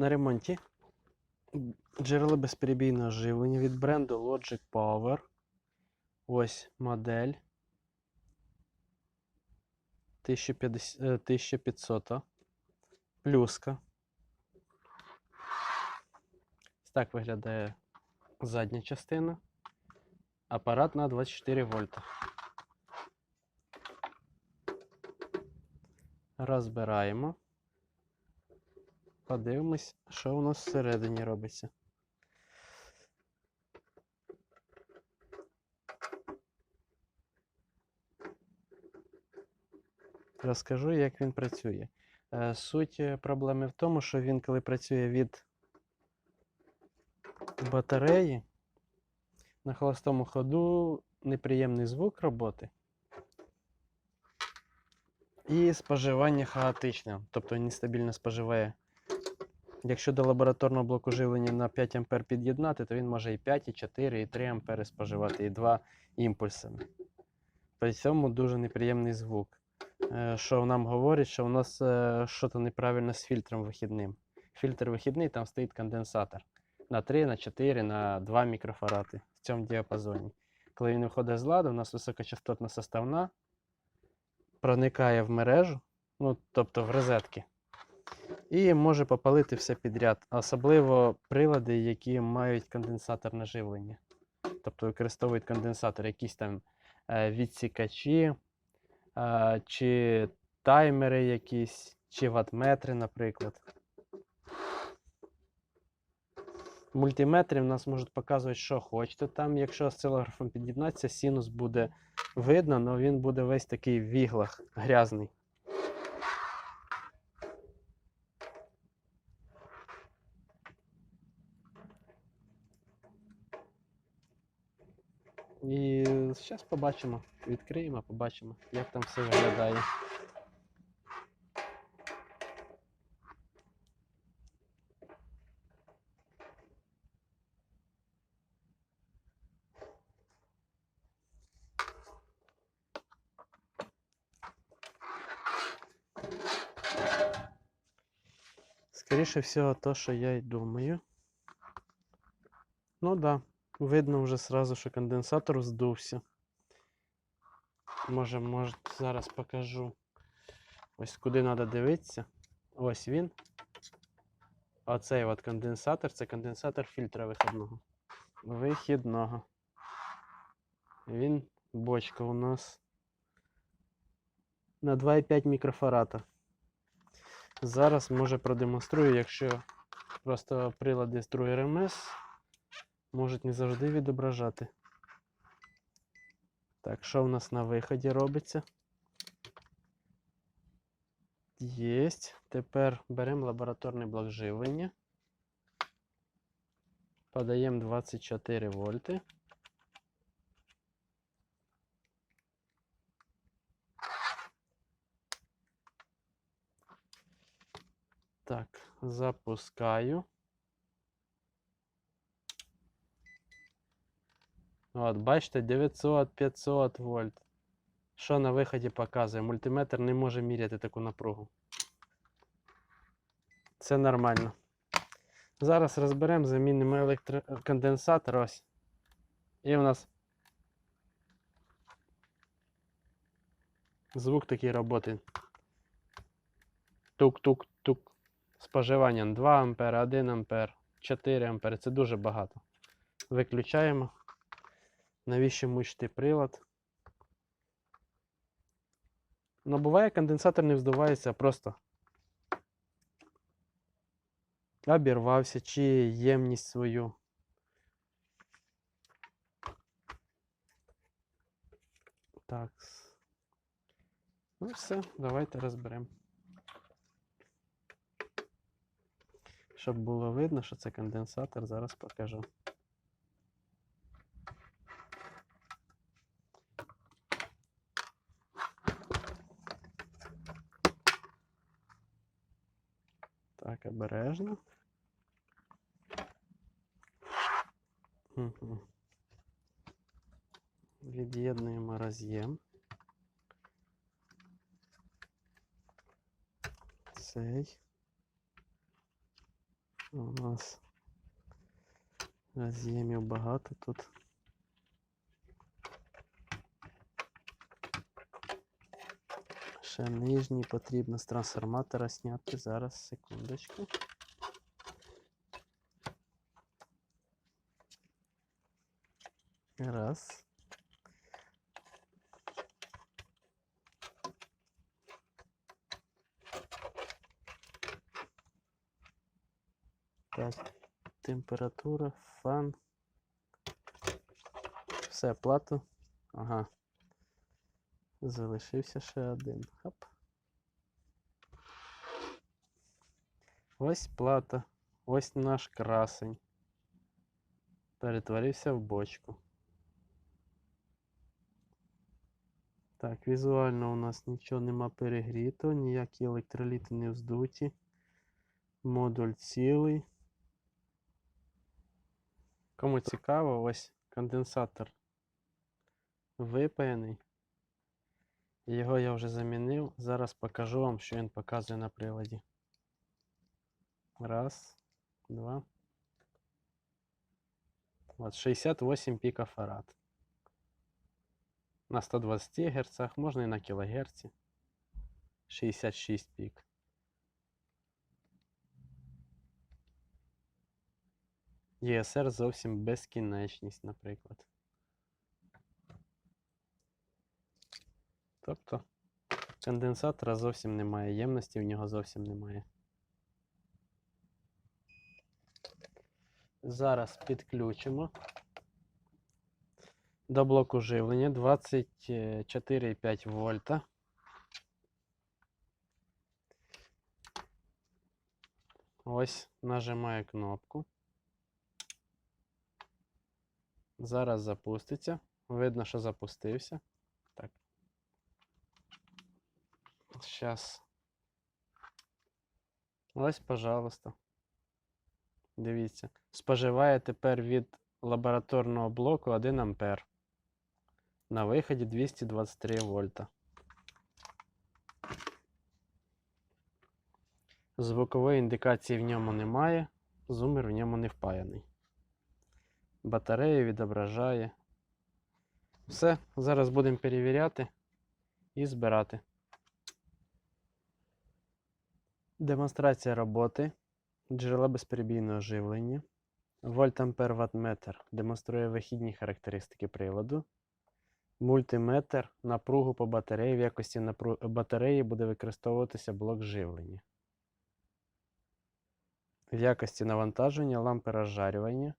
на ремонті джерело безперебійного живлення від бренду Logic Power. Ось модель 1050, е, 1500. Плюска. Так виглядає задня частина. Апарат на 24 вольта. Розбираємо. Подивимось, що у нас всередині робиться. Розкажу, як він працює. Е, Суть е, проблеми в тому, що він, коли працює від батареї, на холостому ходу неприємний звук роботи. І споживання хаотичне, тобто нестабільно споживає. Якщо до лабораторного блоку живлення на 5 А під'єднати, то він може і 5, і 4, і 3 А споживати, і 2 імпульсами. При цьому дуже неприємний звук. Е, Що нам говорить, що у нас е, щось неправильно з фільтром вихідним. Фільтр вихідний, там стоїть конденсатор на 3, на 4, на 2 мікрофарати в цьому діапазоні. Коли він виходить з ладу, у нас високочастотна составна проникає в мережу, ну, тобто в розетки, і може попалити все підряд, особливо прилади, які мають конденсаторне живлення. Тобто використовують конденсатор, якісь там е, відсікачі, чи таймери якісь, чи ватметри, наприклад. Мультиметри в нас можуть показувати, що хочете там. Якщо осцилографом під'єднатися, синус буде видно, але він буде весь такий віглах, грязний. І зараз побачимо, відкриємо, побачимо, як там все виглядає. Скоріше всього, то, що я й думаю. Ну да, видно вже сразу, що конденсатор здувся. Може, може, зараз покажу. Ось куди треба дивитися. Ось він. Оцей от конденсатор це конденсатор фільтра виходного. Вихідного. Він бочка у нас на 2,5 мікрофарата. Зараз може продемонструю, якщо просто прилади з другої РМС можуть не завжди відображати. Так, що в нас на виході робиться? Єсть. Тепер беремо лабораторний блок живлення. Подаємо 24 вольти. Так, запускаю. От, бачите, 900-500 вольт. Що на виході показує? Мультиметр не може міряти таку напругу. Це нормально. Зараз розберемо, замінимо електроконденсатор ось. І у нас звук такий роботи. Тук-тук-тук. Споживанням 2 А, 1 А, 4 А. Це дуже багато. Виключаємо. Навіщо мучити прилад? Ну, буває, конденсатор не вздувається, а просто обірвався, чи ємність свою. Так. Ну все, давайте розберемо. Щоб було видно, що це конденсатор, зараз покажу. Так, обережно. Угу. Від'єднуємо роз'єм. Цей. У нас роз'ємів багато тут. Ще нижній потрібно з трансформатора зняти. Зараз, секундочку. Раз. Так, температура, фан. Все, плату. Ага. Залишився ще один. Хоп. Ось плата. Ось наш красень. Перетворився в бочку. Так, візуально у нас нічого нема перегріто, ніякі електроліти не вздуті. Модуль цілий. Кому цікаво, ось конденсатор випаяний. Його я вже замінив. Зараз покажу вам, що він показує на приладі. Раз, два. От 68 пікофарад. На 120 Гц, можна і на кілогерці. 66 пік. ЄСР зовсім безкінечність, наприклад. Тобто конденсатора зовсім немає, ємності в нього зовсім немає. Зараз підключимо до блоку живлення 24,5 вольта. Ось нажимаю кнопку. Зараз запуститься. Видно, що запустився. Так. Зараз. Ось, пожалуйста. Дивіться. Споживає тепер від лабораторного блоку 1 ампер. На виході 223 вольта. Звукової індикації в ньому немає, зумер в ньому не впаяний. Батарея відображає. Все, зараз будемо перевіряти і збирати. Демонстрація роботи джерела безперебійного живлення. Вольт-ампер ваттметр демонструє вихідні характеристики приладу. Мультиметр напругу по батареї. В якості напру- батареї буде використовуватися блок живлення. В якості навантаження лампи розжарювання.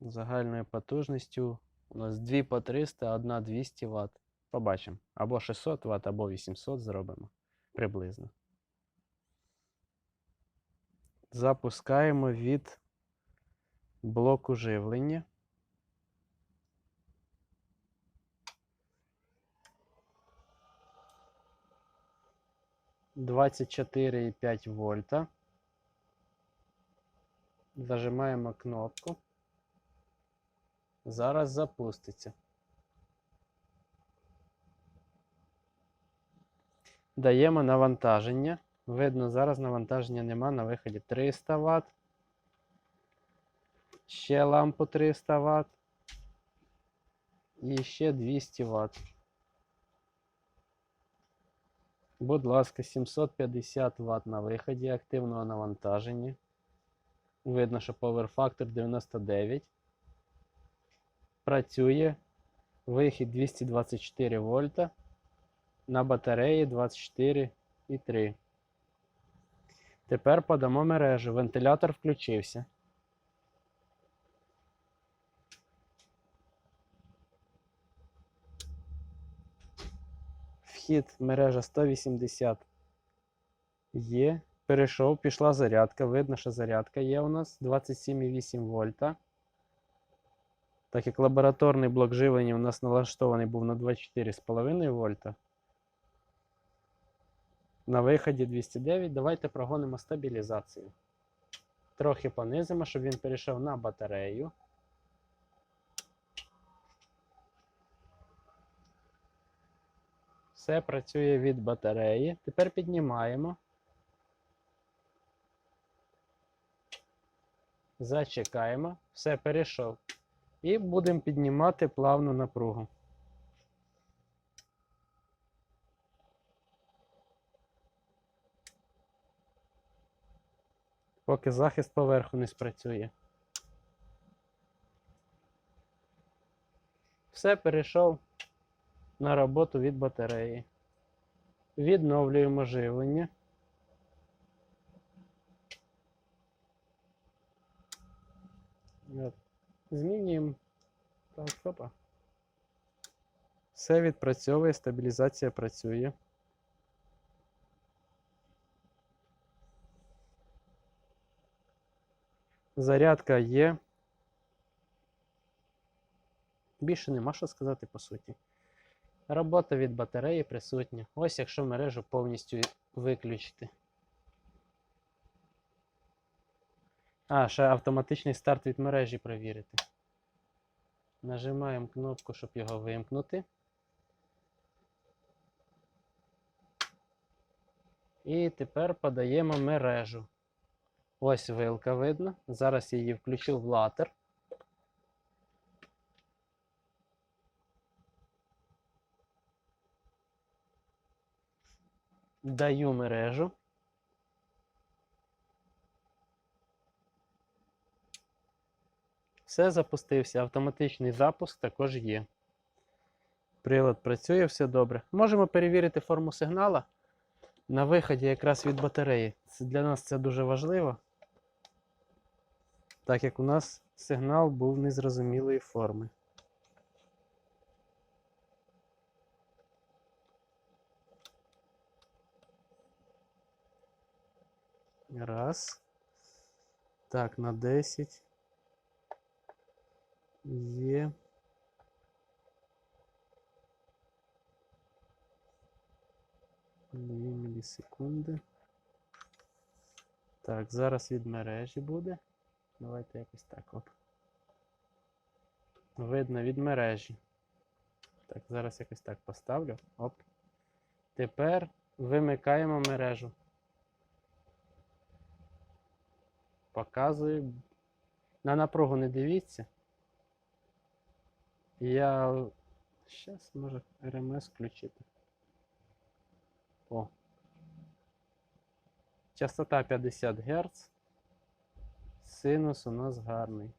Загальною потужністю у нас 2 по 300, одна 200 Вт. Побачимо. Або 600 Вт, або 800 зробимо приблизно. Запускаємо від блоку живлення. Двадцять чотири і п'ять вольта. Зажимаємо кнопку. Зараз запуститься. Даємо навантаження. Видно, зараз навантаження нема на виході 300 Вт. Ще лампу 300 Вт. І ще 200 Вт. Будь ласка, 750 Вт на виході активного навантаження. Видно, що power factor 99. Працює. Вихід 224 вольта. На батареї 24,3. Тепер подамо мережу. Вентилятор включився. Вхід мережа 180 є. Перейшов, пішла зарядка. Видно, що зарядка є у нас 27,8 вольта. Так як лабораторний блок живлення у нас налаштований був на 24,5 вольта. На виході 209 давайте прогонимо стабілізацію. Трохи понизимо, щоб він перейшов на батарею. Все працює від батареї. Тепер піднімаємо. Зачекаємо, все перейшов. І будемо піднімати плавну напругу. Поки захист поверху не спрацює. Все, перейшов на роботу від батареї. Відновлюємо живлення. Змінюємо. Так, опа. Все відпрацьовує, стабілізація працює. Зарядка є. Більше нема що сказати по суті. Робота від батареї присутня. Ось якщо мережу повністю виключити. А, ще автоматичний старт від мережі перевірити. Нажимаємо кнопку, щоб його вимкнути. І тепер подаємо мережу. Ось вилка видно. Зараз я її включу в латер. Даю мережу. Все запустився. Автоматичний запуск також є. Прилад працює, все добре. Можемо перевірити форму сигнала на виході якраз від батареї. Для нас це дуже важливо. Так як у нас сигнал був незрозумілої форми. Раз. Так, на 10. Є. Дві мілісекунди. Так, зараз від мережі буде. Давайте якось так оп. Видно від мережі. Так, зараз якось так поставлю. Оп. Тепер вимикаємо мережу. Показую. На напругу не дивіться. Я зараз може РМС включити. О. Частота 50 Гц. Синус у нас гарний.